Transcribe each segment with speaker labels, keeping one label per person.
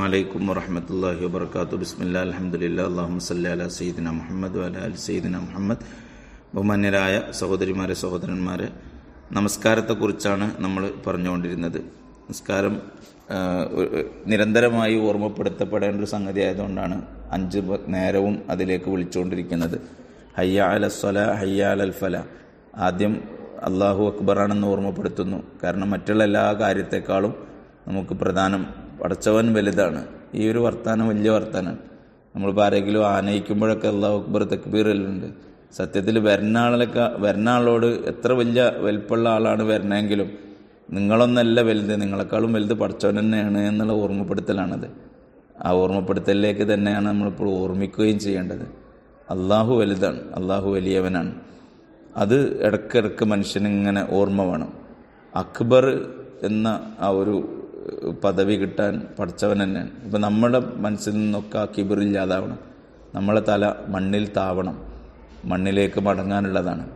Speaker 1: വലൈക്കും വറഹമത്തല്ലാഹി വബർക്കാത്തു ബിസ്മില്ലാ അലഹമുല്ല അള്ളാഹു സല്ല അല സയ്യിദിന മുഹമ്മദ് വല അൽ സയ്യിദിന മുഹമ്മദ്. ബഹുമാന്യരായ സഹോദരിമാരെ സഹോദരന്മാരെ നമസ്കാരത്തെക്കുറിച്ചാണ് നമ്മൾ പറഞ്ഞുകൊണ്ടിരുന്നത്. നമസ്കാരം നിരന്തരമായി ഓർമ്മപ്പെടുത്തപ്പെടേണ്ട ഒരു സംഗതി ആയതുകൊണ്ടാണ് അഞ്ച് നേരവും അതിലേക്ക് വിളിച്ചുകൊണ്ടിരിക്കുന്നത്. ഹയ്യ അൽ ഹയ്യ അൽ അൽഫല ആദ്യം അള്ളാഹു അക്ബറാണെന്ന് ഓർമ്മപ്പെടുത്തുന്നു. കാരണം മറ്റുള്ള എല്ലാ കാര്യത്തെക്കാളും നമുക്ക് പ്രധാനം പടച്ചവൻ വലുതാണ്. ഈ ഒരു വർത്താനം വലിയ വർത്താനാണ്. നമ്മളിപ്പോൾ ആരെങ്കിലും ആനയിക്കുമ്പോഴൊക്കെ അള്ളാഹു അക്ബർ തക്ബീറിലുണ്ട് സത്യത്തിൽ വരുന്ന ആളൊക്കെ വരുന്ന ആളോട് എത്ര വലിയ വലിപ്പമുള്ള ആളാണ് വരണമെങ്കിലും നിങ്ങളൊന്നല്ല വലുത് നിങ്ങളെക്കാളും വലുത് പടച്ചവൻ തന്നെയാണ് എന്നുള്ള ഓർമ്മപ്പെടുത്തലാണത്. ആ ഓർമ്മപ്പെടുത്തലിലേക്ക് തന്നെയാണ് നമ്മളിപ്പോൾ ഓർമ്മിക്കുകയും ചെയ്യേണ്ടത്. അള്ളാഹു വലുതാണ് അള്ളാഹു വലിയവനാണ്. അത് ഇടക്കിടക്ക് മനുഷ്യനിങ്ങനെ ഓർമ്മ വേണം. അക്ബർ എന്ന ആ ഒരു പദവി കിട്ടാൻ പഠിച്ചവൻ തന്നെയാണ്. ഇപ്പം നമ്മുടെ മനസ്സിൽ നിന്നൊക്കെ ആ കിബിറില്ലാതാവണം നമ്മളെ തല മണ്ണിൽ താവണം. മണ്ണിലേക്ക് മടങ്ങാനുള്ളതാണ്.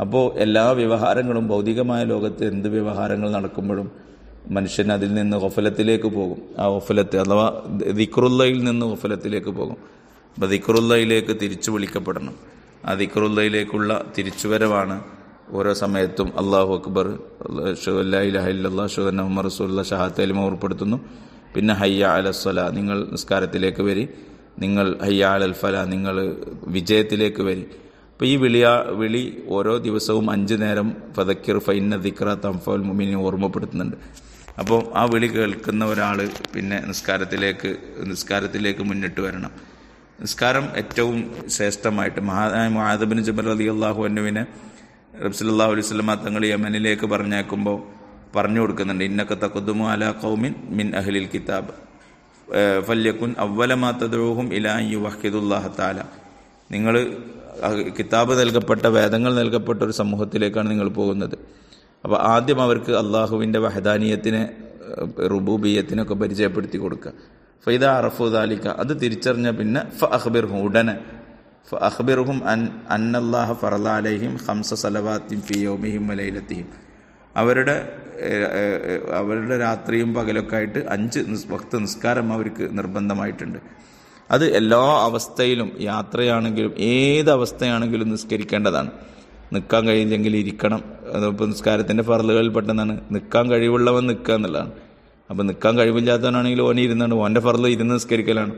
Speaker 1: അപ്പോൾ എല്ലാ വ്യവഹാരങ്ങളും ഭൗതികമായ ലോകത്ത് എന്ത് വ്യവഹാരങ്ങൾ നടക്കുമ്പോഴും മനുഷ്യൻ അതിൽ നിന്ന് ഒഫലത്തിലേക്ക് പോകും. ആ ഒഫലത്ത് അഥവാ ദിക്റുല്ലയിൽ നിന്ന് ഒഫലത്തിലേക്ക് പോകും. അപ്പോൾ ദിക്റുല്ലയിലേക്ക് തിരിച്ചു വിളിക്കപ്പെടണം. ആ ദിക്റുല്ലയിലേക്കുള്ള തിരിച്ചുവരവാണ് ഓരോ സമയത്തും അള്ളാഹു അക്ബർ മുഹമ്മദ് റസൂല്ല ഷഹാത്തേലും ഓർപ്പെടുത്തുന്നു പിന്നെ ഹയ്യ അലസ്വല നിങ്ങൾ നിസ്കാരത്തിലേക്ക് വരി. നിങ്ങൾ ഹയ്യ അലൽ ഫല നിങ്ങൾ വിജയത്തിലേക്ക് വരി. അപ്പോൾ ഈ വിളിയാ വിളി ഓരോ ദിവസവും അഞ്ച് നേരം ഫതക്കിർ ഫൈന ദിക്ര തംഫൽ മുമിനെ ഓർമ്മപ്പെടുത്തുന്നുണ്ട്. അപ്പോൾ ആ വിളി കേൾക്കുന്ന ഒരാൾ പിന്നെ നിസ്കാരത്തിലേക്ക് നിസ്കാരത്തിലേക്ക് മുന്നിട്ട് വരണം. നിസ്കാരം ഏറ്റവും ശ്രേഷ്ഠമായിട്ട് മഹാ മഹാദബിൻ ജബൽ അലി അള്ളാഹു അനുവിനെ റബ്സല്ലാഹു അലൈഹി സ്വലമ തങ്ങൾ യമനിലേക്ക് പറഞ്ഞേക്കുമ്പോൾ പറഞ്ഞു കൊടുക്കുന്നുണ്ട് ഇന്നക്ക തക്കുദ്മു അല കൗമിൻ മിൻ അഹ്ലിൽ കിതാബ്. ഫല്യക്കുൻ അവലമാ തദ്റൂഹും ഇലാ യുവഹിദുല്ലാഹ താല നിങ്ങൾ കിതാബ് നൽകപ്പെട്ട വേദങ്ങൾ നൽകപ്പെട്ട ഒരു സമൂഹത്തിലേക്കാണ് നിങ്ങൾ പോകുന്നത്. അപ്പോൾ ആദ്യം അവർക്ക് അള്ളാഹുവിന്റെ വഹദാനീയത്തിനെ റുബൂബിയത്തിനൊക്കെ പരിചയപ്പെടുത്തി കൊടുക്കുക. ഫൈദ അറഫുദാലിക്ക അത് തിരിച്ചറിഞ്ഞ പിന്നെ ഫ അഹ്ബിർ ഉടനെ ഫ അഖ്ബിർഹും അൻ അന്നല്ലാഹ ഫറലാലഹിം ഹംസ സലവാത്തിൻ ഫി യൗമിഹിം അവരുടെ അവരുടെ രാത്രിയും പകലൊക്കെ ആയിട്ട് അഞ്ച് ഭക്ത നിസ്കാരം അവർക്ക് നിർബന്ധമായിട്ടുണ്ട്. അത് എല്ലാ അവസ്ഥയിലും യാത്രയാണെങ്കിലും ഏത് അവസ്ഥയാണെങ്കിലും നിസ്കരിക്കേണ്ടതാണ്. നിൽക്കാൻ കഴിയില്ലെങ്കിൽ ഇരിക്കണം. അതിപ്പോൾ നിസ്കാരത്തിന്റെ ഫറലുകളിൽ പെട്ടെന്നാണ് നിൽക്കാൻ കഴിവുള്ളവൻ നിൽക്കുക എന്നുള്ളതാണ്. അപ്പോൾ നിൽക്കാൻ കഴിവില്ലാത്തവനാണെങ്കിൽ ഓനെ ഇരുന്നാണ്. ഓന്റെ ഫറൽ ഇരുന്ന് നിസ്കരിക്കലാണ്.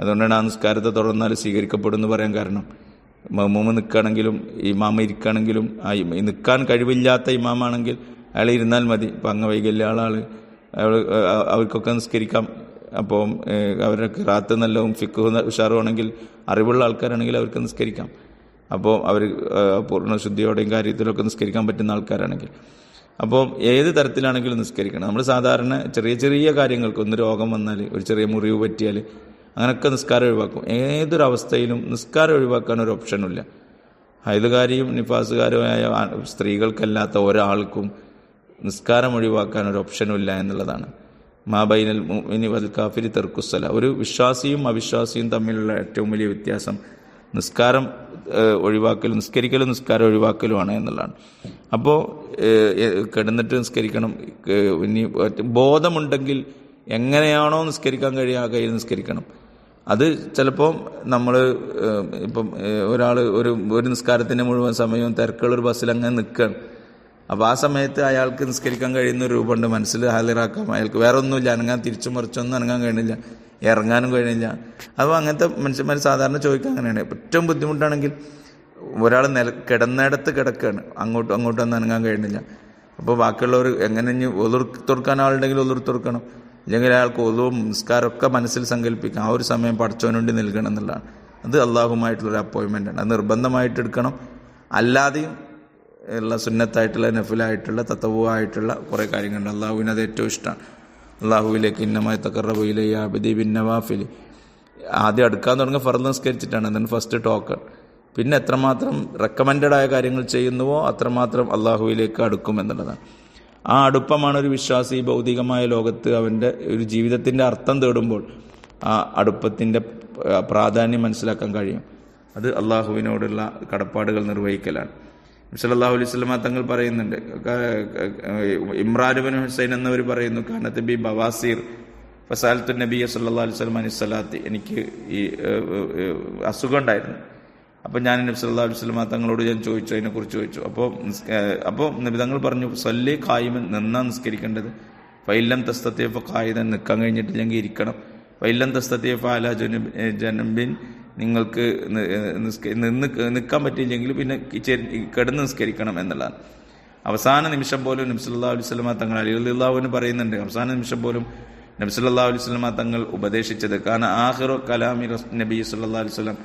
Speaker 1: അതുകൊണ്ടാണ് ആ നിസ്കാരത്തെ തുടർന്നാൽ സ്വീകരിക്കപ്പെടുമെന്ന് പറയാൻ കാരണം. മമ്മൂമ്മ നിൽക്കുകയാണെങ്കിലും ഇമാമ ഇരിക്കുകയാണെങ്കിലും ആ നിൽക്കാൻ കഴിവില്ലാത്ത ഇമാമാണെങ്കിൽ അയാൾ ഇരുന്നാൽ മതി. ഇപ്പം അങ്ങ് വൈകല്യ ആളാൾ അവർക്കൊക്കെ നിസ്കരിക്കാം. അപ്പോൾ അവരുടെ റാത്ത് നല്ലതും ഫിക്ക് ഉഷാറുമാണെങ്കിൽ അറിവുള്ള ആൾക്കാരാണെങ്കിൽ അവർക്ക് നിസ്കരിക്കാം. അപ്പോൾ അവർ പൂർണ ശുദ്ധിയോടെയും കാര്യത്തിലൊക്കെ നിസ്കരിക്കാൻ പറ്റുന്ന ആൾക്കാരാണെങ്കിൽ. അപ്പോൾ ഏത് തരത്തിലാണെങ്കിലും നിസ്കരിക്കണം. നമ്മൾ സാധാരണ ചെറിയ ചെറിയ കാര്യങ്ങൾക്ക് ഒന്ന് രോഗം വന്നാൽ ഒരു ചെറിയ മുറിവ് പറ്റിയാൽ അങ്ങനെയൊക്കെ നിസ്കാരം ഒഴിവാക്കും. ഏതൊരവസ്ഥയിലും നിസ്കാരം ഒഴിവാക്കാൻ ഒരു ഓപ്ഷനുമില്ല ഹൈലുകാരിയും നിഫാസുകാരുമായ സ്ത്രീകൾക്കല്ലാത്ത ഒരാൾക്കും നിസ്കാരം ഒഴിവാക്കാൻ ഒരു ഓപ്ഷനുമില്ല എന്നുള്ളതാണ്. മാബൈനൽ മുഅ്മിനി വൽ കാഫിരി തെർക്കുസല ഒരു വിശ്വാസിയും അവിശ്വാസിയും തമ്മിലുള്ള ഏറ്റവും വലിയ വ്യത്യാസം നിസ്കാരം ഒഴിവാക്കലും നിസ്കരിക്കലും നിസ്കാരം ഒഴിവാക്കലുമാണ് എന്നുള്ളതാണ്. അപ്പോൾ കിടന്നിട്ട് നിസ്കരിക്കണം. ഇനി ബോധമുണ്ടെങ്കിൽ എങ്ങനെയാണോ നിസ്കരിക്കാൻ കഴിയുക ആ കയ്യിൽ നിസ്കരിക്കണം. അത് ചിലപ്പോൾ നമ്മൾ ഇപ്പം ഒരാൾ ഒരു ഒരു നിസ്കാരത്തിന്റെ മുഴുവൻ സമയവും തിരക്കുള്ള ഒരു ബസ്സിൽ അങ്ങനെ നിൽക്കുകയാണ് അപ്പോൾ ആ സമയത്ത് അയാൾക്ക് നിസ്കരിക്കാൻ കഴിയുന്ന ഒരു രൂപമുണ്ട് മനസ്സിൽ ഹാജരാക്കാം അയാൾക്ക് വേറെ ഒന്നുമില്ല അനങ്ങാൻ തിരിച്ചു മറിച്ചൊന്നും അനങ്ങാൻ കഴിയുന്നില്ല ഇറങ്ങാനും കഴിയുന്നില്ല. അപ്പോൾ അങ്ങനത്തെ മനുഷ്യന്മാർ സാധാരണ ചോദിക്കാൻ അങ്ങനെയാണ്. ഏറ്റവും ബുദ്ധിമുട്ടാണെങ്കിൽ ഒരാൾ നില കിടന്നിടത്ത് കിടക്കുകയാണ് അങ്ങോട്ടും അങ്ങോട്ടും ഒന്നും അനങ്ങാൻ കഴിയുന്നില്ല. അപ്പോൾ ബാക്കിയുള്ളവർ എങ്ങനെ ഇനി ഒതുർ തുറക്കാൻ ആളുണ്ടെങ്കിൽ ഒതുർത്തൊടുക്കണം ഇല്ലെങ്കിൽ അയാൾക്ക് ഒതുവും നിസ്കാരമൊക്കെ മനസ്സിൽ സങ്കല്പിക്കാം ആ ഒരു സമയം പഠിച്ചവന് വേണ്ടി നൽകണം എന്നുള്ളതാണ്. അത് അള്ളാഹുമായിട്ടുള്ളൊരു ആണ്. അത് നിർബന്ധമായിട്ട് എടുക്കണം. അല്ലാതെയും ഉള്ള സുന്നത്തായിട്ടുള്ള നഫിലായിട്ടുള്ള തത്വമായിട്ടുള്ള കുറേ കാര്യങ്ങളുണ്ട്. അള്ളാഹുവിന് അത് ഏറ്റവും ഇഷ്ടമാണ്. അള്ളാഹുവിലേക്ക് ഇന്നമായി തക്കറബയിലെ ആബിദി ബിൻ നവാഫിൽ. ആദ്യം അടുക്കാൻ തുടങ്ങിയ ഫർദ് നിസ്കരിച്ചിട്ടാണ്. അതിന് ഫസ്റ്റ് ടോക്കൺ പിന്നെ എത്രമാത്രം റെക്കമെൻഡഡായ കാര്യങ്ങൾ ചെയ്യുന്നുവോ അത്രമാത്രം അള്ളാഹുവിലേക്ക് അടുക്കും എന്നുള്ളതാണ്. ആ അടുപ്പമാണ് ഒരു വിശ്വാസി ഭൗതികമായ ലോകത്ത് അവന്റെ ഒരു ജീവിതത്തിന്റെ അർത്ഥം തേടുമ്പോൾ ആ അടുപ്പത്തിന്റെ പ്രാധാന്യം മനസ്സിലാക്കാൻ കഴിയും. അത് അള്ളാഹുവിനോടുള്ള കടപ്പാടുകൾ നിർവഹിക്കലാണ്. സല്ലല്ലാഹു അലൈഹി വസല്ലമ തങ്ങൾ പറയുന്നുണ്ട് ഇമ്രാനുബിൻ ഹുസൈൻ എന്നവർ പറയുന്നു കാനത്ത് ബി ബവാസീർ ഫസാലത്തു നബി സല്ലാ അലൈഹി സ്വലം അനിസ്വലാത്തി എനിക്ക് ഈ അസുഖം ഉണ്ടായിരുന്നു. അപ്പോൾ ഞാൻ നബി സല്ലാ സ്വലമ തങ്ങളോട് ഞാൻ ചോദിച്ചു അതിനെക്കുറിച്ച് ചോദിച്ചു. അപ്പോൾ അപ്പോൾ നബി തങ്ങൾ പറഞ്ഞു സല്ലി കായ്മൻ നിന്നാ നിസ്കരിക്കേണ്ടത്. ഫൈല്ലം തസ്തത്തേഫ് കായുധൻ നിൽക്കാൻ കഴിഞ്ഞിട്ടില്ലെങ്കിൽ ഇരിക്കണം. ഫൈല്ലം തസ്തത്തേഫ് ജനുബ് ജനബിൻ നിങ്ങൾക്ക് നിന്ന് നിൽക്കാൻ പറ്റിയില്ലെങ്കിൽ പിന്നെ കിടന്ന് നിസ്കരിക്കണം എന്നുള്ളതാണ്. അവസാന നിമിഷം പോലും നബ്സല്ലാ അലൈഹി സ്വലമ തങ്ങൾ അലി അള്ളാഹുവിന് പറയുന്നുണ്ട്. അവസാന നിമിഷം പോലും നബ്സല്ലാ അലൈഹി സ്വലമ തങ്ങൾ ഉപദേശിച്ചത്. കാരണം ആഹിറു കലാമി നബി സല്ലാ അലൈഹി സ്വലം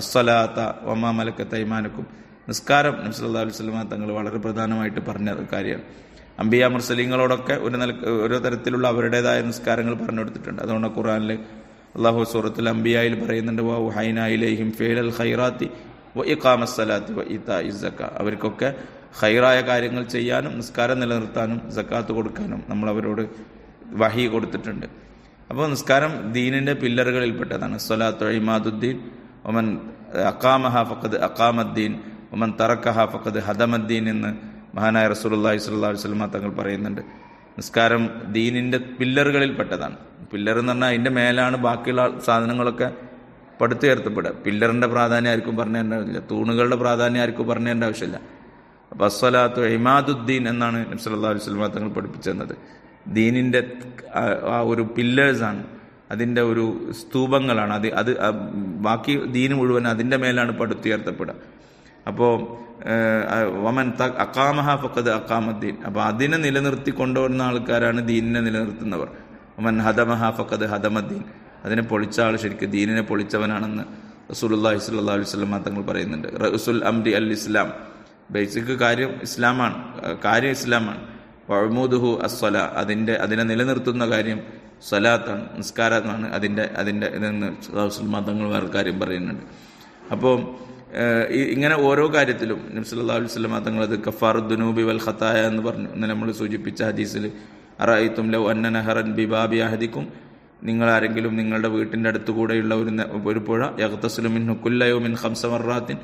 Speaker 1: അസ്സലാത്ത വമാ മലക്ക തൈമാനക്കും നിസ്കാരം നബ്സല്ലാ അലൈഹി സ്വലമ തങ്ങൾ വളരെ പ്രധാനമായിട്ട് പറഞ്ഞ കാര്യമാണ് അംബിയ മുർസലിങ്ങളോടൊക്കെ ഒരു നില ഓരോ തരത്തിലുള്ള അവരുടേതായ നിസ്കാരങ്ങൾ പറഞ്ഞു കൊടുത്തിട്ടുണ്ട് അതുകൊണ്ട് ഖുറാനിൽ അള്ളാഹു സൂറത്തുൽ അംബിയായിൽ പറയുന്നുണ്ട് വാ ഹൈനായിലേഹിം അൽ ഖൈറാത്തി വ ഇഖാമസ്സലാത്തി വ അവർക്കൊക്കെ ഹൈറായ കാര്യങ്ങൾ ചെയ്യാനും നിസ്കാരം നിലനിർത്താനും സക്കാത്ത് കൊടുക്കാനും നമ്മൾ അവരോട് വഹി കൊടുത്തിട്ടുണ്ട്. അപ്പോൾ നിസ്കാരം ദീനിന്റെ പില്ലറുകളിൽപ്പെട്ടതാണ്. സ്വലാത്തു ഇമാദുദ്ദീൻ ഒമൻ അക്കാമഹ ഫക്കത് അക്കാമദ്ദീൻ ഒമൻ തറക്കഹ ഫക്കത് ഹദമദ്ദീൻ എന്ന് മഹാനായ റസൂലുള്ളാഹി സ്വല്ലല്ലാഹു അലൈഹി വസല്ലം തങ്ങൾ പറയുന്നുണ്ട്. നിസ്കാരം ദീനിന്റെ പില്ലറുകളിൽ പെട്ടതാണ്. പില്ലർ എന്ന് പറഞ്ഞാൽ അതിന്റെ മേലാണ് ബാക്കിയുള്ള സാധനങ്ങളൊക്കെ പടുത്തുയർത്തപ്പെടുക. പില്ലറിന്റെ പ്രാധാന്യം ആർക്കും പറഞ്ഞേണ്ട ആവശ്യമില്ല. തൂണുകളുടെ പ്രാധാന്യം ആർക്കും പറഞ്ഞേണ്ട ആവശ്യമില്ല. അപ്പം അസ്വലാത്തു ഇമാദുദ്ദീൻ എന്നാണ് നബി സല്ലല്ലാഹു അലൈഹി വസല്ലം തങ്ങൾ പഠിപ്പിച്ചു തന്നത് ദീനിന്റെ ആ- ആ ഒരു പില്ലേഴ്സാണ് അതിന്റെ ഒരു സ്തൂപങ്ങളാണ്. അത് അത് ബാക്കി ദീന് മുഴുവൻ അതിന്റെ മേലാണ് പടുത്തുയർത്തപ്പെടുക. അപ്പോൾ വമൻ ത അക്കാമഹ ഫക്കത് അക്കാമദ്ദീൻ അപ്പോൾ അതിനെ നിലനിർത്തി കൊണ്ടുവരുന്ന ആൾക്കാരാണ് ദീനിനെ നിലനിർത്തുന്നവർ. വമൻ ഹദമഹ ഫക്കത് ഹദമദ്ദീൻ. അതിനെ പൊളിച്ച ആൾ ശരിക്കും ദീനിനെ പൊളിച്ചവനാണെന്ന് റസൂലുള്ളാഹി സ്വല്ലല്ലാഹു അലൈഹി വസല്ലം തങ്ങൾ പറയുന്നുണ്ട്. റസുൽ അംരി അൽ ഇസ്ലാം. ബേസിക് കാര്യം ഇസ്ലാമാണ്. കാര്യം ഇസ്ലാമാണ്. വഴമൂദുഹു അസ്വല അതിന്റെ അതിനെ നിലനിർത്തുന്ന കാര്യം സ്വലാത്താണ് നിസ്കാരമാണ് അതിന്റെ അതിന്റെ ഇതെന്ന് മതങ്ങൾ കാര്യം പറയുന്നുണ്ട്. അപ്പോൾ ഇങ്ങനെ ഓരോ കാര്യത്തിലും നബ്സല്ലാ അലൈഹി സ്വലം തങ്ങൾ അത് കഫാറുദ്ദുനൂബി വൽ ഖത്തായ എന്ന് പറഞ്ഞു. ഇന്ന് നമ്മൾ സൂചിപ്പിച്ച ഹദീസിൽ അറായിത്തും ലൗ അന്ന നഹറൻ ബിബാബി അഹദിക്കും നിങ്ങൾ ആരെങ്കിലും നിങ്ങളുടെ വീട്ടിന്റെ അടുത്ത് കൂടെയുള്ള ഒരു ഒരു പുഴ യഹത്തസ്ലുമിൻ ഹുക്കുല്ലയോ മിൻ ഹംസമറാത്തിൻ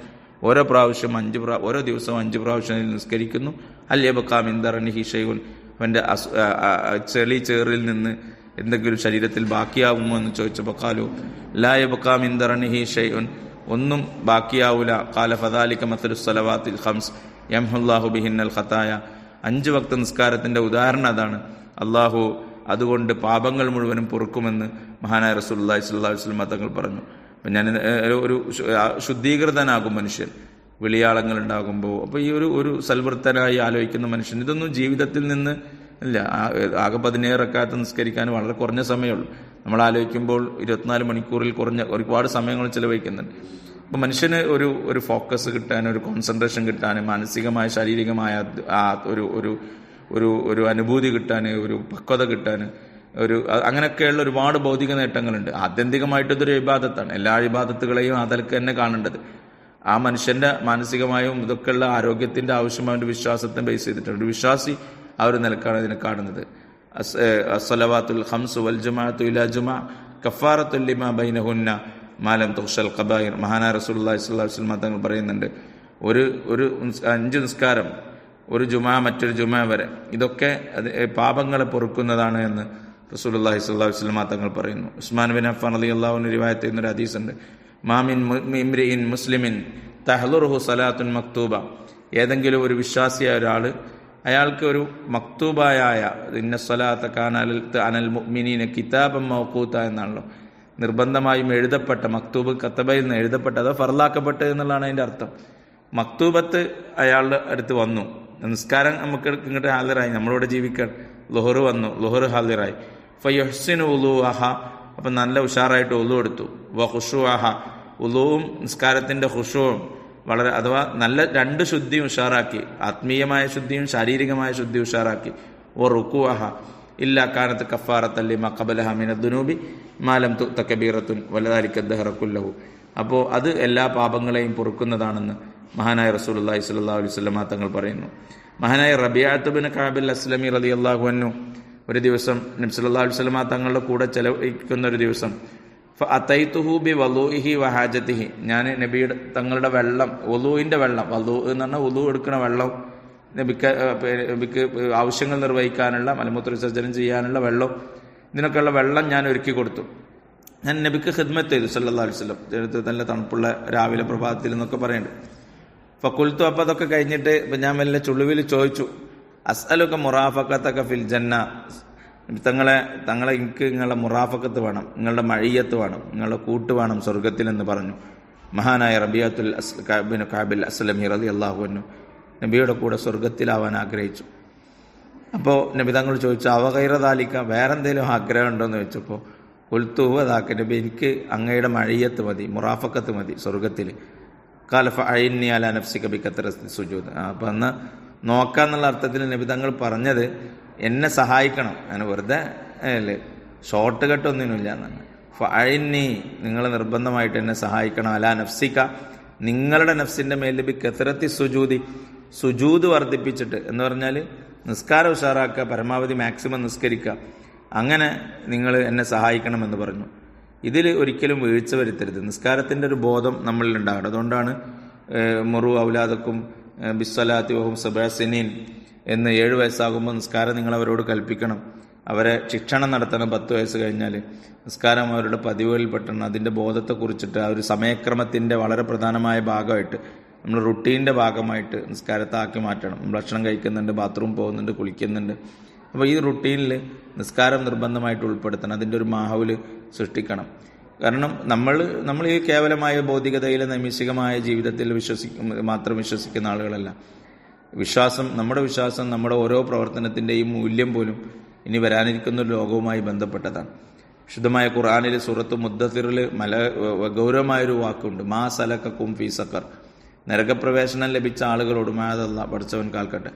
Speaker 1: ഓരോ പ്രാവശ്യം അഞ്ച് പ്രാ ഓരോ ദിവസവും അഞ്ച് പ്രാവശ്യം നിസ്കരിക്കുന്നു. അല്യബക്കാമിന്ദറനി ഹിഷയുൻ അവന്റെ ചെളി ചേറിൽ നിന്ന് എന്തെങ്കിലും ശരീരത്തിൽ ബാക്കിയാവുമോ എന്ന് ചോദിച്ചപ്പോൾ കാലു ലായബക്കാമിന്ദറനി ഷൈഉൻ. ഒന്നും ബാക്കിയാവൂല. കാല ഫദാലിക്ക മത്തലു സലവാത്തിൽ ഹംസ് യംഹുല്ലാഹു ബിഹിന്നൽ ഖത്തായ അഞ്ച് വക്ത നിസ്കാരത്തിന്റെ ഉദാഹരണം അതാണ്. അള്ളാഹു അതുകൊണ്ട് പാപങ്ങൾ മുഴുവനും പൊറുക്കുമെന്ന് മഹാനായ റസൂലുള്ളാഹി സ്വല്ലാ വസല്ലം തങ്ങൾ പറഞ്ഞു. അപ്പം ഞാൻ ഒരു ശുദ്ധീകൃതനാകും മനുഷ്യൻ. വിളിയാളങ്ങൾ ഉണ്ടാകുമ്പോൾ. അപ്പോൾ ഈ ഒരു ഒരു സൽവൃത്തനായി ആലോചിക്കുന്ന മനുഷ്യൻ ഇതൊന്നും ജീവിതത്തിൽ നിന്ന് ഇല്ല ആകെ ആകെ പതിനേറക്കാത്ത നിസ്കരിക്കാൻ വളരെ കുറഞ്ഞ സമയമുള്ളൂ. നമ്മൾ ആലോചിക്കുമ്പോൾ ഇരുപത്തിനാല് മണിക്കൂറിൽ കുറഞ്ഞ ഒരുപാട് സമയങ്ങൾ ചിലവഴിക്കുന്നുണ്ട്. അപ്പം മനുഷ്യന് ഒരു ഒരു ഫോക്കസ് കിട്ടാൻ ഒരു കോൺസെൻട്രേഷൻ കിട്ടാൻ മാനസികമായ ശാരീരികമായ ആ ഒരു ഒരു ഒരു ഒരു അനുഭൂതി കിട്ടാൻ ഒരു പക്വത കിട്ടാൻ ഒരു അങ്ങനെയൊക്കെയുള്ള ഒരുപാട് ഭൗതിക നേട്ടങ്ങളുണ്ട്. ആത്യന്തികമായിട്ട് ഇതൊരു ഇബാദത്താണ്. എല്ലാ വിവാദത്തുകളെയും അതിലൊക്കെ തന്നെ കാണേണ്ടത്. ആ മനുഷ്യന്റെ മാനസികമായും ഇതൊക്കെയുള്ള ആരോഗ്യത്തിന്റെ ആവശ്യം അവന്റെ വിശ്വാസത്തെ ബേസ് ചെയ്തിട്ടുണ്ട്. ഒരു വിശ്വാസി ആ ഒരു നിലക്കാണ് ഇതിനെ കാണുന്നത്. അസലവാത്തുൽ ഹംസു വൽ ജുമാഅത്തു ഇലാ ജുമാ കഫാറത്തുൽ ലിമാ ബൈനഹുന്ന മാലം തുഷൽ ഖബായിർ. മഹാന റസൂലുള്ളാഹി സ്വല്ലല്ലാഹു അലൈഹി വസല്ലം തങ്ങൾ പറയുന്നുണ്ട് ഒരു ഒരു അഞ്ച് നിസ്കാരം ഒരു ജുമാ മറ്റൊരു ജുമാ വരെ ഇതൊക്കെ അത് പാപങ്ങളെ പൊറുക്കുന്നതാണ് എന്ന് റസൂലുള്ളാഹി സ്വല്ലല്ലാഹു അലൈഹി വസല്ലം തങ്ങൾ പറയുന്നു. ഉസ്മാൻ ബിൻ അഫ്ഫാൻ റളിയല്ലാഹു അൻഹു റിവായത്ത് ചെയ്യുന്ന ഒരു ഹദീസുണ്ട്. മാമിൻ ഇംരിഇൻ മുസ്ലിമിൻ തഹ്ലുറുഹു സലാത്തുൻ മക്തൂബ. ഏതെങ്കിലും ഒരു വിശ്വാസിയായ ഒരാൾ അയാൾക്ക് ഒരു മക്തൂബായ ഇന്ന സ്വലാത്ത അനൽ മുഅ്മിനീന കിതാബം മൗക്കൂത്ത എന്നാണല്ലോ. നിർബന്ധമായും എഴുതപ്പെട്ട മക്തൂബ് കത്തബയിൽ നിന്ന് എഴുതപ്പെട്ട അതോ ഫറലാക്കപ്പെട്ടത് എന്നുള്ളതാണ് അതിന്റെ അർത്ഥം. മക്തൂബത്ത് അയാളുടെ അടുത്ത് വന്നു. നിസ്കാരം നമുക്ക് ഇങ്ങോട്ട് ഹാജരായി. നമ്മളോട് ജീവിക്കാൻ ലുഹറ് വന്നു. ലുഹറ് ഹാജരായി. ഫയുഹ്സിനു ഉലു അഹ അപ്പൊ നല്ല ഉഷാറായിട്ട് ഉലു എടുത്തു. വ ഹുഷു അഹ ഉലുവും നിസ്കാരത്തിന്റെ ഹുഷുവും വളരെ അഥവാ നല്ല രണ്ട് ശുദ്ധി ഉഷാറാക്കി ആത്മീയമായ ശുദ്ധിയും ശാരീരികമായ ശുദ്ധി ഉഷാറാക്കി ഓ റുക്കുവാഹ ഇല്ലാ കാനത്ത് കഫാറത്തല്ലി മക്കബലഹ മിന ദുനൂബി മാലം തു തക്കബീറത്തുൻ വലതാലിക്ക ദഹറക്കുല്ലഹു അപ്പോൾ അത് എല്ലാ പാപങ്ങളെയും പൊറുക്കുന്നതാണെന്ന് മഹാനായ റസൂലുള്ളാഹി സ്വല്ലല്ലാഹു അലൈഹി വസല്ലമ തങ്ങൾ പറയുന്നു. മഹാനായ റബിയാത്ത് കാബിൽ അസ്ലമി റളിയല്ലാഹു അൻഹു ഒരു ദിവസം നബി സല്ലല്ലാഹു അലൈഹി വസല്ലമ തങ്ങളുടെ കൂടെ ചെലവഴിക്കുന്ന ഒരു ദിവസം ഫഅതൈതുഹു ബി വലൂഹി വഹാജത്തിഹി ഞാൻ നബിയുടെ തങ്ങളുടെ വെള്ളം വലൂഇന്റെ വെള്ളം വലൂ എന്ന് പറഞ്ഞാൽ വലൂ എടുക്കുന്ന വെള്ളം നബിക്ക് നബിക്ക് ആവശ്യങ്ങൾ നിർവഹിക്കാനുള്ള മലമൂത്ര വിസർജനം ചെയ്യാനുള്ള വെള്ളം ഇതിനൊക്കെയുള്ള വെള്ളം ഞാൻ ഒരുക്കി കൊടുത്തു. ഞാൻ നബിക്ക് ഹിദ്മത്ത് ചെയ്തു സല്ലാ അലുവല്ലം എടുത്ത് നല്ല തണുപ്പുള്ള രാവിലെ പ്രഭാതത്തിൽ എന്നൊക്കെ പറയുന്നുണ്ട് ഫക്കുൽത്തു അപ്പം അതൊക്കെ കഴിഞ്ഞിട്ട് ഇപ്പം ഞാൻ മെല്ലെ ചുളുവിൽ ചോദിച്ചു അസ്അലൊക്കെ മുറാഫക്കത്തൊക്കെ ഫിൽ ജന്ന തങ്ങളെ തങ്ങളെ എനിക്ക് നിങ്ങളുടെ മുറാഫക്കത്ത് വേണം നിങ്ങളുടെ മഴയത്ത് വേണം നിങ്ങളുടെ കൂട്ട് വേണം സ്വർഗത്തിൽ എന്ന് പറഞ്ഞു. മഹാനായ റബിയാത്തുൽ അസ് കാബിൻ കാബിൽ അസ്ലമി റതി അള്ളാഹുവിനു നബിയുടെ കൂടെ സ്വർഗത്തിലാവാൻ ആഗ്രഹിച്ചു. അപ്പോൾ നബി തങ്ങൾ ചോദിച്ചു അവകൈറതാലിക്ക വേറെ എന്തെങ്കിലും ആഗ്രഹം ഉണ്ടോ എന്ന് ചോദിച്ചപ്പോൾ ഉൽത്തുഹു അതാക്ക നബി എനിക്ക് അങ്ങയുടെ മഴയത്ത് മതി മുറാഫക്കത്ത് മതി സ്വർഗത്തിൽ കാലഫ അഴിന്നി അല നഫ്സിക കത്തറ സുജൂദ്. അപ്പം അന്ന് നോക്കാന്നുള്ള അർത്ഥത്തിൽ നബി തങ്ങൾ പറഞ്ഞത് എന്നെ സഹായിക്കണം. അങ്ങനെ വെറുതെ അല്ലേ ഷോർട്ട് കട്ട് ഒന്നിനുമില്ല എന്നാണ്. ഫഴിനി നിങ്ങൾ നിർബന്ധമായിട്ട് എന്നെ സഹായിക്കണം. അല നഫ്സിക്ക നിങ്ങളുടെ നഫ്സിന്റെ മേൽ ബി കത്തരത്തി സുജൂതി സുജൂത് വർദ്ധിപ്പിച്ചിട്ട് എന്ന് പറഞ്ഞാൽ നിസ്കാരം ഉഷാറാക്കുക പരമാവധി മാക്സിമം നിസ്കരിക്കുക. അങ്ങനെ നിങ്ങൾ എന്നെ സഹായിക്കണമെന്ന് പറഞ്ഞു. ഇതിൽ ഒരിക്കലും വീഴ്ച വരുത്തരുത്. നിസ്കാരത്തിന്റെ ഒരു ബോധം നമ്മളിൽ ഉണ്ടാകണം അതുകൊണ്ടാണ് മുറു ഔലാദക്കും ബിസ്വലാത്തി വഹും സബാസിനീൻ എന്ന് ഏഴ് വയസ്സാകുമ്പോൾ നിസ്കാരം നിങ്ങൾ അവരോട് കൽപ്പിക്കണം. അവരെ ശിക്ഷണം നടത്തണം പത്ത് വയസ്സ് കഴിഞ്ഞാൽ നിസ്കാരം അവരുടെ പതിവുകളിൽ പെട്ടണം. അതിന്റെ ബോധത്തെക്കുറിച്ചിട്ട് ആ ഒരു സമയക്രമത്തിന്റെ വളരെ പ്രധാനമായ ഭാഗമായിട്ട് നമ്മൾ റുട്ടീന്റെ ഭാഗമായിട്ട് നിസ്കാരത്താക്കി മാറ്റണം. ഭക്ഷണം കഴിക്കുന്നുണ്ട് ബാത്റൂം പോകുന്നുണ്ട് കുളിക്കുന്നുണ്ട്. അപ്പോൾ ഈ റുട്ടീനിൽ നിസ്കാരം നിർബന്ധമായിട്ട് ഉൾപ്പെടുത്തണം. അതിന്റെ ഒരു മാഹൗൽ സൃഷ്ടിക്കണം. കാരണം നമ്മൾ നമ്മൾ ഈ കേവലമായ ഭൗതികതയിലെ നൈമിഷികമായ ജീവിതത്തിൽ വിശ്വസിക്കും മാത്രം വിശ്വസിക്കുന്ന ആളുകളല്ല. വിശ്വാസം നമ്മുടെ വിശ്വാസം നമ്മുടെ ഓരോ പ്രവർത്തനത്തിന്റെയും മൂല്യം പോലും ഇനി വരാനിരിക്കുന്ന ലോകവുമായി ബന്ധപ്പെട്ടതാണ്. വിശുദ്ധമായ ഖുറാനിൽ സുറത്ത് മുദ്ദത്തിറിൽ മല ഗൗരവമായൊരു വാക്കുണ്ട് മാ സലക്കും ഫീ സക്കർ നരകപ്രവേശനം ലഭിച്ച ആളുകളോട് മാതല്ല പഠിച്ചവൻ കാൽക്കട്ടെ.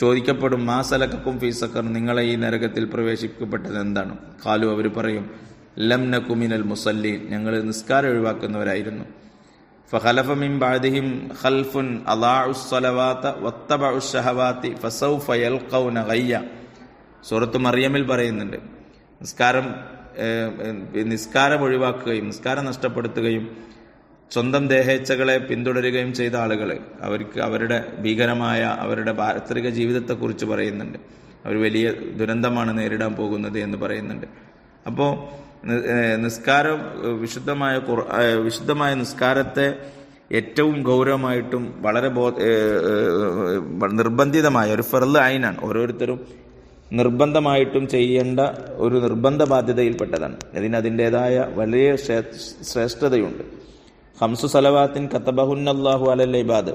Speaker 1: ചോദിക്കപ്പെടും മാ സലക്കും ഫീ സക്കർ നിങ്ങളെ ഈ നരകത്തിൽ പ്രവേശിക്കപ്പെട്ടത് എന്താണ്? കാലു അവർ പറയും ലം നക്കുമിനൽ മുസല്ലീൻ ഞങ്ങൾ നിസ്കാരം ഒഴിവാക്കുന്നവരായിരുന്നു. ഫഹലഫ മിം ബാദിഹിം ഖൽഫുൻ അലാഉസ്സലവാത്ത വത്തബഉഷഹവാത്തി ഫസൗഫ യൽഖൗന ഗയ്യ സൂറത്ത് മറിയമിൽ പറയുന്നുണ്ട്. നിസ്കാരം നിസ്കാരം ഒഴിവാക്കുകയും നിസ്കാരം നഷ്ടപ്പെടുത്തുകയും സ്വന്തം ദേഹേച്ഛകളെ പിന്തുടരുകയും ചെയ്ത ആളുകൾ അവർക്ക് അവരുടെ ഭീകരമായ അവരുടെ പാരത്രിക ജീവിതത്തെക്കുറിച്ച് പറയുന്നുണ്ട്. അവർ വലിയ ദുരന്തമാണ് നേരിടാൻ പോകുന്നത് എന്ന് പറയുന്നുണ്ട്. അപ്പോൾ നിസ്കാരം വിശുദ്ധമായ വിശുദ്ധമായ നിസ്കാരത്തെ ഏറ്റവും ഗൗരവമായിട്ടും വളരെ ബോ നിർബന്ധിതമായ ഒരു ഫെർൽ ആയിനാണ് ഓരോരുത്തരും നിർബന്ധമായിട്ടും ചെയ്യേണ്ട ഒരു നിർബന്ധ ബാധ്യതയിൽപ്പെട്ടതാണ്. അതിന് അതിന്റെതായ വലിയ ശ്രേഷ്ഠതയുണ്ട്. ഹംസു സലവാത്തിൻ കത്തബഹുന്നല്ലാഹു അലൽ ഇബാദ്.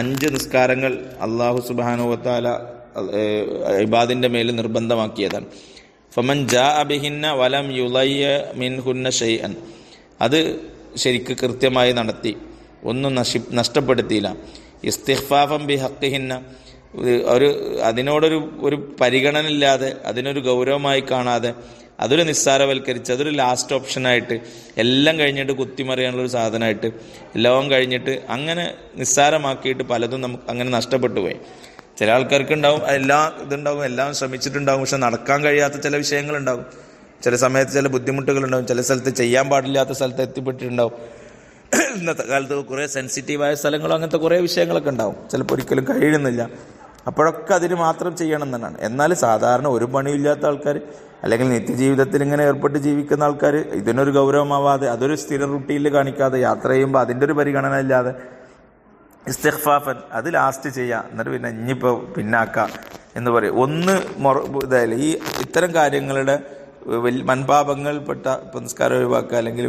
Speaker 1: അഞ്ച് നിസ്കാരങ്ങൾ അള്ളാഹു സുബാനുവത്താല ഇബാദിന്റെ മേൽ നിർബന്ധമാക്കിയതാണ്. ഫമൻ വലം യുലയ്യ മിൻഹുന്ന ഷെയ്അൻ അത് ശരിക്ക് കൃത്യമായി നടത്തി. ഒന്നും നശി നഷ്ടപ്പെടുത്തിയില്ല. ഇസ്തിഹ്ഫാഫം ബി ഹക്കിഹിന്ന ഒരു അതിനോടൊരു ഒരു പരിഗണന ഇല്ലാതെ അതിനൊരു ഗൗരവമായി കാണാതെ അതൊരു നിസ്സാരവൽക്കരിച്ച് അതൊരു ലാസ്റ്റ് ഓപ്ഷനായിട്ട് എല്ലാം കഴിഞ്ഞിട്ട് കുത്തിമറിയാനുള്ളൊരു സാധനമായിട്ട് എല്ലാം കഴിഞ്ഞിട്ട് അങ്ങനെ നിസ്സാരമാക്കിയിട്ട് പലതും നമുക്ക് അങ്ങനെ നഷ്ടപ്പെട്ടു പോയി. ചില ആൾക്കാർക്ക് ഉണ്ടാവും എല്ലാ ഇതുണ്ടാവും എല്ലാം ശ്രമിച്ചിട്ടുണ്ടാവും പക്ഷെ നടക്കാൻ കഴിയാത്ത ചില വിഷയങ്ങളുണ്ടാവും. ചില സമയത്ത് ചില ബുദ്ധിമുട്ടുകൾ ഉണ്ടാവും ചില സ്ഥലത്ത് ചെയ്യാൻ പാടില്ലാത്ത സ്ഥലത്ത് എത്തിപ്പെട്ടിട്ടുണ്ടാവും. ഇന്നത്തെ കാലത്ത് കുറേ സെൻസിറ്റീവായ സ്ഥലങ്ങളും അങ്ങനത്തെ കുറേ വിഷയങ്ങളൊക്കെ ഉണ്ടാവും. ചിലപ്പോൾ ഒരിക്കലും കഴിയുന്നില്ല. അപ്പോഴൊക്കെ അതിന് മാത്രം ചെയ്യണം എന്നാണ്. എന്നാൽ സാധാരണ ഒരു പണിയില്ലാത്ത ആൾക്കാർ അല്ലെങ്കിൽ നിത്യജീവിതത്തിൽ ഇങ്ങനെ ഏർപ്പെട്ട് ജീവിക്കുന്ന ആൾക്കാർ ഇതിനൊരു ഗൗരവമാവാതെ അതൊരു സ്ഥിര റൂട്ടീനിൽ കാണിക്കാതെ യാത്ര ചെയ്യുമ്പോൾ അതിന്റെ ഒരു പരിഗണന ഇല്ലാതെ ഇസ്തിഖ്ഫാഫൻ അത് ലാസ്റ്റ് ചെയ്യാം. എന്നിട്ട് പിന്നെ ഇനിയിപ്പോൾ പിന്നാക്കാം എന്ന് പറയും. ഒന്ന് മൊറ ഇതായാലും ഈ ഇത്തരം കാര്യങ്ങളുടെ മൻപാപങ്ങൾപ്പെട്ട ഇപ്പം നിസ്കാരം ഒഴിവാക്കുക അല്ലെങ്കിൽ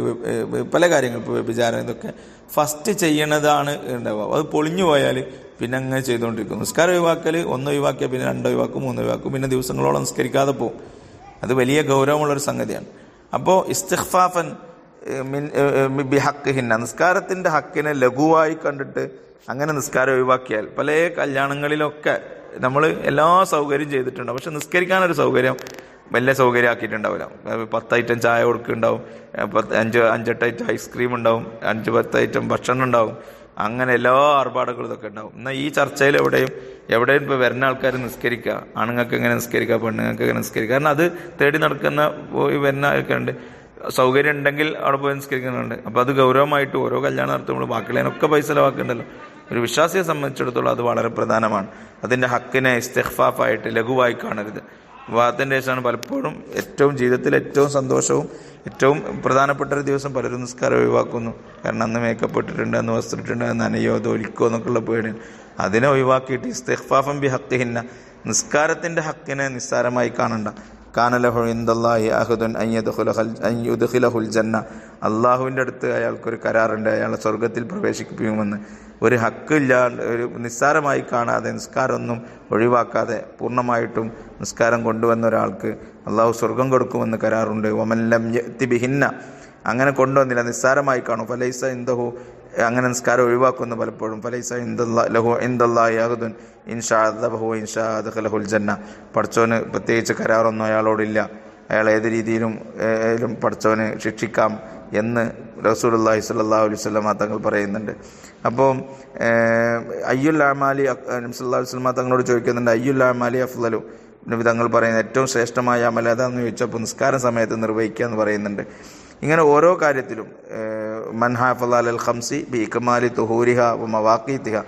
Speaker 1: പല കാര്യങ്ങൾ ഇപ്പോൾ വിചാരം ഇതൊക്കെ ഫസ്റ്റ് ചെയ്യണതാണ് ഉണ്ടാവുക. അത് പൊളിഞ്ഞു പോയാൽ പിന്നെ അങ്ങനെ ചെയ്തുകൊണ്ടിരിക്കും നിസ്കാരം ഒഴിവാക്കൽ ഒന്ന് ഒഴിവാക്കിയാൽ പിന്നെ രണ്ട് ഒഴിവാക്കും മൂന്ന് ഒഴിവാക്കും പിന്നെ ദിവസങ്ങളോളം നിസ്കരിക്കാതെ പോകും അത് വലിയ ഗൗരവമുള്ളൊരു സംഗതിയാണ്. അപ്പോൾ ഇസ്തിഖ്ഫാഫൻ ബി ഹക്ക് ഹിന്ന നിസ്കാരത്തിന്റെ ഹക്കിനെ ലഘുവായി കണ്ടിട്ട് അങ്ങനെ നിസ്കാരം ഒഴിവാക്കിയാൽ പല കല്യാണങ്ങളിലൊക്കെ നമ്മൾ എല്ലാ സൗകര്യം ചെയ്തിട്ടുണ്ട് പക്ഷെ നിസ്കരിക്കാനൊരു സൗകര്യം വലിയ സൗകര്യം ആക്കിയിട്ടുണ്ടാവില്ല പത്ത് ഐറ്റം ചായ കൊടുക്കുന്നുണ്ടാവും. പത്ത് അഞ്ച് അഞ്ചെട്ട് ഐറ്റം ഐസ്ക്രീം ഉണ്ടാവും. അഞ്ച് പത്ത് ഐറ്റം ഭക്ഷണം ഉണ്ടാവും. അങ്ങനെ എല്ലാ ആർഭാടങ്ങളും ഇതൊക്കെ ഉണ്ടാവും. എന്നാൽ ഈ ചർച്ചയിൽ എവിടെയും എവിടെയും ഇപ്പോൾ വരുന്ന ആൾക്കാർ നിസ്കരിക്കുക. ആണുങ്ങൾക്ക് എങ്ങനെ നിസ്കരിക്കുക പെണ്ണുങ്ങൾക്ക് എങ്ങനെ നിസ്കരിക്കുക. കാരണം അത് തേടി നടക്കുന്ന വരുന്ന ആൾക്കാർ ഉണ്ട്. സൗകര്യം ഉണ്ടെങ്കിൽ അവിടെ പോയി നിസ്കരിക്കുന്നുണ്ട് അപ്പോൾ അത് ഗൗരവമായിട്ട് ഓരോ കല്യാണം നടത്തുമ്പോൾ ബാക്കിയുള്ളതിനൊക്കെ പൈസ ചിലവാക്കുന്നുണ്ടല്ലോ. ഒരു വിശ്വാസിയെ സംബന്ധിച്ചിടത്തോളം അത് വളരെ പ്രധാനമാണ്. അതിന്റെ ഹക്കിനെ ഇസ്തിഖ്ഫാഫായിട്ട് ലഘുവായി കാണരുത്. വിവാഹത്തിന്റെ ശേഷമാണ് പലപ്പോഴും ഏറ്റവും ജീവിതത്തിൽ ഏറ്റവും സന്തോഷവും ഏറ്റവും പ്രധാനപ്പെട്ട ഒരു ദിവസം പലരും നിസ്കാരം ഒഴിവാക്കുന്നു. കാരണം അന്ന് മേക്കപ്പ് ഇട്ടിട്ടുണ്ട് അന്ന് വസ്ത്രമിട്ടുണ്ട് അന്ന് നനയോ ഒലിക്കോ എന്നൊക്കെയുള്ള പേടി അതിനെ ഒഴിവാക്കിയിട്ട് ഇസ്തിഖ്ഫാഫം ബി ഹക്കിഹിന്ന നിസ്കാരത്തിന്റെ ഹക്കിനെ നിസ്സാരമായി കാണണ്ട. കാനലഹു ജന്ന അള്ളാഹുവിന്റെ അടുത്ത് അയാൾക്കൊരു കരാറുണ്ട്. അയാളെ സ്വർഗത്തിൽ പ്രവേശിപ്പിക്കുമെന്ന്. ഒരു ഹക്കില്ലാണ്ട് ഒരു നിസ്സാരമായി കാണാതെ നിസ്കാരമൊന്നും ഒഴിവാക്കാതെ പൂർണമായിട്ടും നിസ്കാരം കൊണ്ടുവന്ന ഒരാൾക്ക് അള്ളാഹു സ്വർഗം കൊടുക്കുമെന്ന് കരാറുണ്ട്. ഒമല്ലം യത്തി ബിഹിന്ന. അങ്ങനെ കൊണ്ടുവന്നില്ല. നിസ്സാരമായി കാണും. ഫലൈസ ഇന്ദഹു അങ്ങനെ നിസ്കാരം ഒഴിവാക്കുന്നു പലപ്പോഴും. ഫലൈസ ലഹു ഇന്ദല്ലാഹി അഹദുൻ ഇൻഷാദ് ലഹുൽ ജന്ന. പഠിച്ചവന് പ്രത്യേകിച്ച് കരാറൊന്നും അയാളോടില്ല. അയാൾ ഏത് രീതിയിലും ഏതിലും പഠിച്ചവന് ശിക്ഷിക്കാം എന്ന് റസൂലുള്ളാഹി സ്വല്ലല്ലാഹു അലൈഹി വസല്ലം തങ്ങൾ പറയുന്നുണ്ട്. അപ്പോൾ അയ്യുൽ അമാലി അലൈഹി സ്വല്ലാ തങ്ങളോട് ചോദിക്കുന്നുണ്ട് അയ്യുൽ അമാലി അഫ്ലലു നബി തങ്ങൾ പറയുന്നത് ഏറ്റവും ശ്രേഷ്ഠമായ അമല ഏതാണെന്ന് ചോദിച്ചപ്പോൾ നിസ്കാര സമയത്ത് നിർവഹിക്കുക എന്ന് പറയുന്നുണ്ട്. ഇങ്ങനെ ഓരോ കാര്യത്തിലും മൻഹാഫൽ അൽ ഖംസി ബി ഇക്മാലി തുഹൂരിഹ മവാക്കീത്തിഹ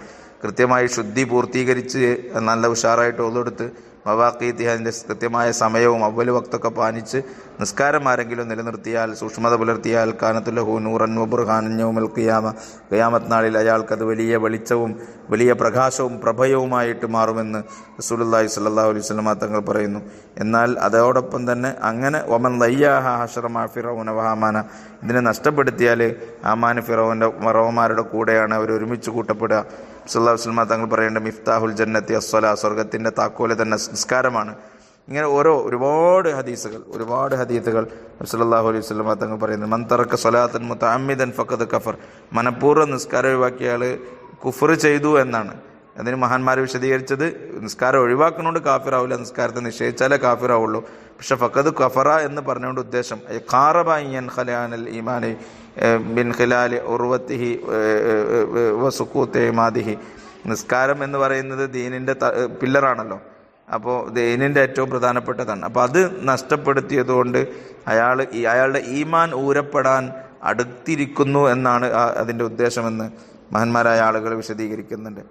Speaker 1: കൃത്യമായി ശുദ്ധി പൂർത്തീകരിച്ച് നല്ല ഉഷാറായിട്ട് ഒന്നെടുത്ത് മവാക്കീത്തിഹ അതിന്റെ കൃത്യമായ സമയവും അവൽ വക്തൊക്കെ പാലിച്ച് നിസ്കാരം ആരെങ്കിലും നിലനിർത്തിയാൽ സൂക്ഷ്മത പുലർത്തിയാൽ കാനത്തുലഹു നൂറൻ മുബുർഹാനഞ്ഞവുമൽ ഖിയാമ. ഖിയാമത്ത് നാളിൽ അയാൾക്കത് വലിയ വെളിച്ചവും വലിയ പ്രകാശവും പ്രഭയവുമായിട്ട് മാറുമെന്ന് റസൂലുള്ളാഹി സ്വല്ലല്ലാഹു അലൈഹി വസല്ലം തങ്ങൾ പറയുന്നു. എന്നാൽ അതോടൊപ്പം തന്നെ അങ്ങനെ ഒമൻ ലയ്യാഹ ഹഷറമ ഫിറൗന വഹാമാന ഇതിനെ നഷ്ടപ്പെടുത്തിയാൽ ആമാൻ ഫിറോവിന്റെ മറവന്മാരുടെ കൂടെയാണ് അവർ ഒരുമിച്ച് കൂട്ടപ്പെടുക. വസല്ലം തങ്ങൾ പറയേണ്ട മിഫ്താഹുൽ ജന്നത്തി അസ്വല സ്വർഗത്തിന്റെ താക്കോൽ തന്നെ നിസ്കാരമാണ്. ഇങ്ങനെ ഓരോ ഒരുപാട് ഹദീസുകൾ ഒരുപാട് ഹദീസുകൾ സല്ലല്ലാഹു അലൈഹി വസല്ലം തങ്ങൾ പറയുന്നത് മന്തറക്ക സ്വലാത്തൻ മുത്ത അമ്മിദൻ ഫക്കത് കഫർ. മനഃപൂർവം നിസ്കാരം ഒഴിവാക്കിയ ആൾ കുഫർ ചെയ്തു എന്നാണ്. അതിന് മഹാന്മാർ വിശദീകരിച്ചത് നിസ്കാരം ഒഴിവാക്കുന്നതുകൊണ്ട് കാഫിറാവില്ല നിസ്കാരത്തെ നിശ്ചയിച്ചാലേ കാഫിറാവുള്ളൂ. പക്ഷെ ഫക്കത് കഫറ എന്ന് പറഞ്ഞുകൊണ്ട് ഉദ്ദേശം ഖാറബാൻ ഖലാനൽ ഈമാനെ ബിൻ ഖിലാലി ഉർവത്തിഹി വസുക്കൂത്തെ മാദിഹി നിസ്കാരം എന്ന് പറയുന്നത് ദീനിന്റെ പില്ലറാണല്ലോ. അപ്പോൾ ദീനിന്റെ ഏറ്റവും പ്രധാനപ്പെട്ടതാണ്. അപ്പോൾ അത് നഷ്ടപ്പെടുത്തിയതുകൊണ്ട് അയാൾ അയാളുടെ ഈമാൻ ഊരപ്പെടാൻ അടുത്തിരിക്കുന്നു എന്നാണ് അതിന്റെ ഉദ്ദേശമെന്ന് മഹന്മാരായ ആളുകൾ വിശദീകരിക്കുന്നുണ്ട്.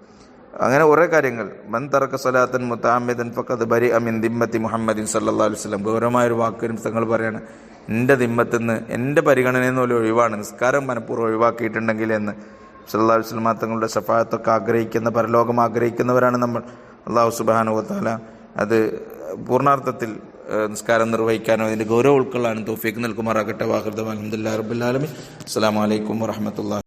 Speaker 1: അങ്ങനെ കുറേ കാര്യങ്ങൾ. മൻ തറക്ക സലാത്തൻ മുത്താമിദൻ ഫക്കത് ബരി അമിൻ ദിമ്മത്തി മുഹമ്മദിൻ സല്ലാ അലൈഹി സ്വലം ഗൗരവമായൊരു വാക്കിനും തങ്ങൾ പറയാണ് എന്റെ ദിമ്മത്തിൽ നിന്ന് എന്റെ പരിഗണനയിൽ നിന്ന് പോലും ഒഴിവാണ്. നിസ്കാരം മനഃപൂർവം ഒഴിവാക്കിയിട്ടുണ്ടെങ്കിൽ എന്ന് സല്ലാ സ്വലം തങ്ങളുടെ സഫായത്തൊക്കെ ആഗ്രഹിക്കുന്ന പരലോകം ആഗ്രഹിക്കുന്നവരാണ് നമ്മൾ. അള്ളാഹു സുബാനുവത്താല അത് പൂർണാർത്ഥത്തിൽ നിസ്കാരം നിർവഹിക്കാനോ അതിന്റെ ഗൗരവ ഉൾക്കൊള്ളാനും തോഫീക്ക് നൽകുമാറാകട്ടെ. വാഹൃദം അലഹമുല്ലാ റബുല്ലാലമി അസ്സാം വലൈക്കും വാഹമത്തല്ലാ